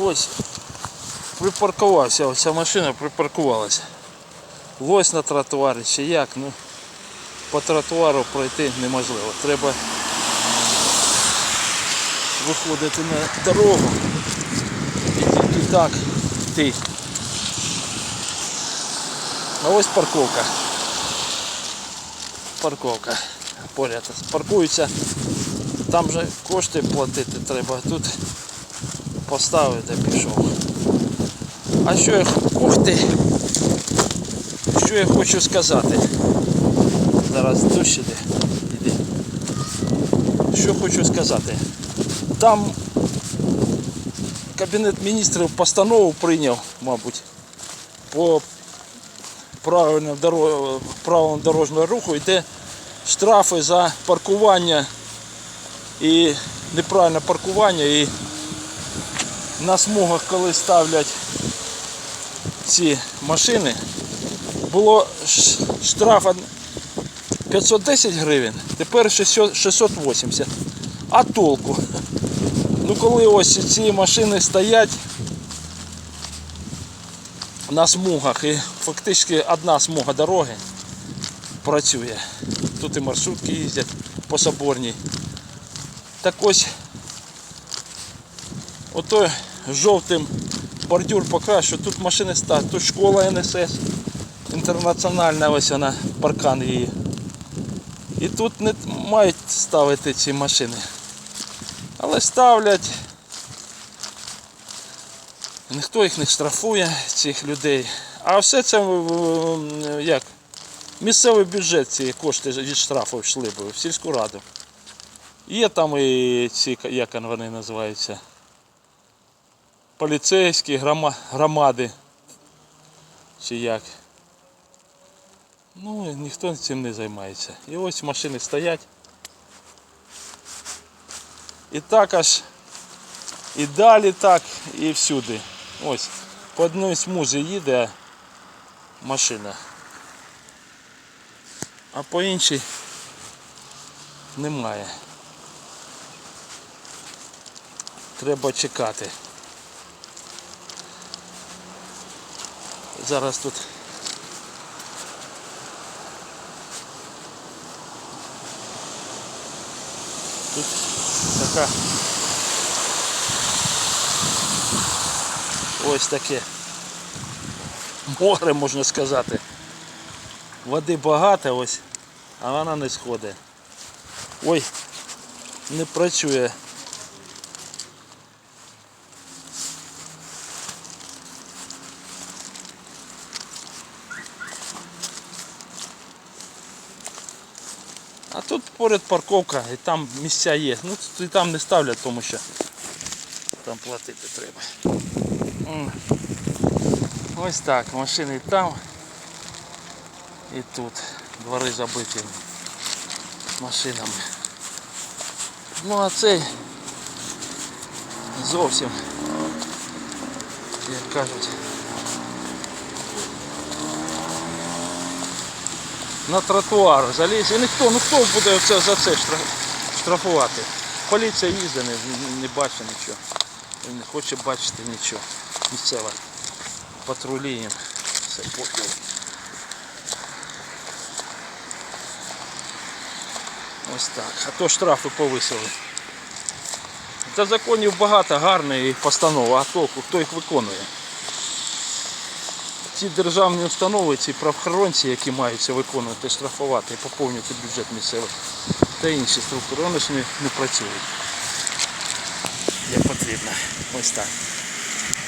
Ось припаркувався, оця машина припаркувалася. Ось на тротуарі чи як, ну по тротуару пройти неможливо. Треба виходити на дорогу і тільки так йти. А ось парковка. Парковка. Поряд паркуються. Там же кошти платити треба. Тут поставив де пішов. А що я ух ти! Що я хочу сказати? Зараз дощ іде. Іде. Що хочу сказати? Там Кабінет міністрів постанову прийняв, мабуть, по правилам дорожнього руху йде штрафи за паркування і неправильне паркування і на смугах, коли ставлять ці машини, було штраф 510 гривень, тепер 680. А толку? Ну коли ось ці машини стоять на смугах і фактично одна смуга дороги працює. Тут і маршрутки їздять по Соборній. Так ось ото жовтим бордюр покращу, тут машини ставлять, тут школа НСС інтернаціональна, ось вона, паркан її. І тут не мають ставити ці машини. Але ставлять. Ніхто їх не штрафує, цих людей. А все це як? Місцевий бюджет ці кошти від штрафу йшли б в сільську раду. Є там і ці, як вони називаються, поліцейські громади. Чи як. Ну, ніхто цим не займається. І ось машини стоять. І так аж і далі так, і всюди. Ось по одній смузі їде машина. А по іншій немає. Треба чекати. Зараз тут тут така ось таке море можна сказати. Води багато ось, а вона не сходить. Ой, не працює. А тут поряд парковка і там місця є. Ну і там не ставлять, тому що там платити треба. Ось так, машини і там і тут. Двори забиті машинами. Ну а цей зовсім, як кажуть, на тротуар заліз. І ніхто, ну хто буде оце, за це штрафувати? Поліція їздить, не, не бачить нічого. Не хоче бачити нічого. Місцева. Патрулі. Все поки. Ось так. А то штрафи повисили. Та законів багато гарних постанов, а толку, хто їх виконує. Ці державні установи, ці правоохоронці, які маються виконувати, штрафувати і поповнювати бюджет місцевих та інші структури, вони ж не, не працюють як потрібно. Ось так.